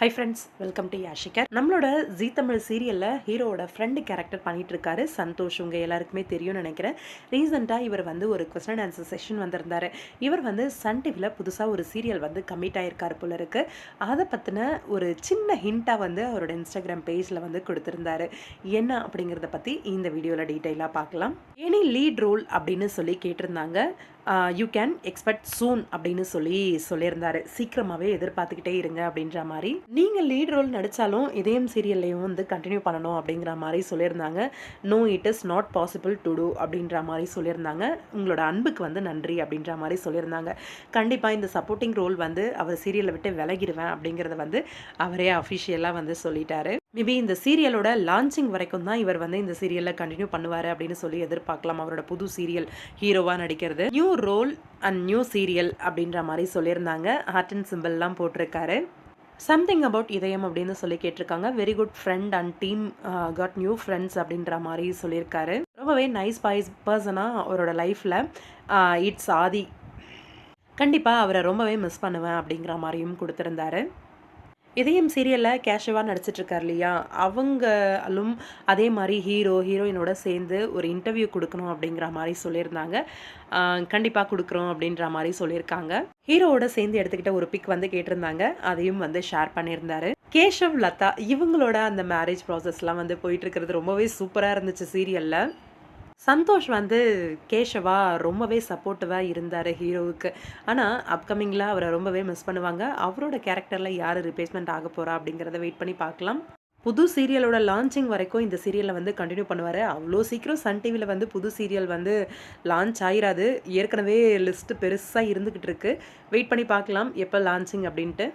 High friends welcome to யாஷிகர் நம்மளோட Zee Tamil சீரியலில் ஹீரோவோட ஃப்ரெண்டு கேரக்டர் பண்ணிகிட்டு இருக்காரு சந்தோஷ். உங்கள் எல்லாருக்குமே தெரியும்னு நினைக்கிறேன். ரீசெண்டாக இவர் வந்து ஒரு கொஸ்டின் ஆன்சர் செஷன் வந்திருந்தாரு. இவர் வந்து சன் டிவியில் புதுசாக ஒரு சீரியல் வந்து கமிட் ஆயிருக்காரு போல இருக்கு. அதை பற்றின ஒரு சின்ன ஹிண்ட்டாக வந்து அவரோட இன்ஸ்டாகிராம் பேஜில் வந்து கொடுத்துருந்தாரு. என்ன அப்படிங்கிறத பற்றி இந்த வீடியோவில் டீட்டெயிலாக பார்க்கலாம். எனி லீட் ரோல் அப்படின்னு சொல்லி கேட்டிருந்தாங்க. யூ கேன் எக்ஸ்பெக்ட் சூன் அப்படின்னு சொல்லி சொல்லியிருந்தாரு. சீக்கிரமாகவே எதிர்பார்த்துக்கிட்டே இருங்க அப்படின்ற மாதிரி. நீங்கள் லீட் ரோல் நடித்தாலும் இதயம் சீரியல்லையும் வந்து கண்டினியூ பண்ணணும் அப்படிங்கிற மாதிரி சொல்லியிருந்தாங்க. No it is not possible to do அப்படின்ற மாதிரி சொல்லியிருந்தாங்க. உங்களோட அன்புக்கு வந்து நன்றி அப்படின்ற மாதிரி சொல்லியிருந்தாங்க. கண்டிப்பாக இந்த சப்போர்ட்டிங் ரோல் வந்து அவர் சீரியலை விட்டு விலகிடுவேன் அப்படிங்கிறத வந்து அவரே அஃபிஷியலாக வந்து சொல்லிட்டாரு. மேபி இந்த சீரியலோட லான்ச்சிங் வரைக்கும் தான் இவர் வந்து இந்த சீரியலில் கண்டினியூ பண்ணுவார் அப்படின்னு சொல்லி எதிர்பார்க்கலாம். அவரோட புது சீரியல் ஹீரோவாக நடிக்கிறது. New role and new serial அப்படின்ற மாதிரி சொல்லியிருந்தாங்க. ஹார்ட் அண்ட் சிம்பிள்லாம் போட்டிருக்காரு. சம்திங் அபவுட் இதயம் அப்படின்னு சொல்லி கேட்டிருக்காங்க. Very good friend and team got new friends அப்படின்ற மாதிரி சொல்லியிருக்காரு. ரொம்பவே நைஸ் பாய்ஸ் பர்சனாக அவரோட லைஃப்பில் இட்ஸ் uh, ஆதி கண்டிப்பாக அவரை ரொம்பவே மிஸ் பண்ணுவேன் அப்படிங்கிற மாதிரியும் கொடுத்துருந்தாரு. இதயம் சீரியலில் கேஷவாக நடிச்சிட்ருக்கார் இல்லையா? அவங்களும் அதே மாதிரி ஹீரோ ஹீரோயினோட சேர்ந்து ஒரு இன்டர்வியூ கொடுக்கணும் அப்படிங்கிற மாதிரி சொல்லியிருந்தாங்க. கண்டிப்பாக கொடுக்குறோம் அப்படின்ற மாதிரி சொல்லியிருக்காங்க. ஹீரோவோட சேர்ந்து எடுத்துக்கிட்ட ஒரு பிக் வந்து கேட்டிருந்தாங்க. அதையும் வந்து ஷேர் பண்ணியிருந்தாரு. கேஷவ் லதா இவங்களோட அந்த மேரேஜ் ப்ராசஸ்லாம் வந்து போயிட்டு இருக்கிறது ரொம்பவே சூப்பராக இருந்துச்சு சீரியலில் சந்தோஷ் வந்து கேஷவா ரொம்பவே சப்போர்ட்டிவாக இருந்தார் ஹீரோவுக்கு. ஆனால் அப்கமிங்கில் அவரை ரொம்பவே மிஸ் பண்ணுவாங்க. அவரோட கேரக்டரில் யார் ரிப்ளேஸ்மெண்ட் ஆக போகிறா அப்படிங்கிறத வெயிட் பண்ணி பார்க்கலாம். புது சீரியலோட லான்ச்சிங் வரைக்கும் இந்த சீரியலை வந்து கண்டினியூ பண்ணுவார். அவ்வளோ சீக்கிரம் சன் டிவியில் வந்து புது சீரியல் வந்து லான்ச் ஆயிராது. ஏற்கனவே லிஸ்ட்டு பெருசாக இருந்துக்கிட்டு இருக்கு. வெயிட் பண்ணி பார்க்கலாம். எப்போ லான்ச்சிங் அப்படின்ட்டு.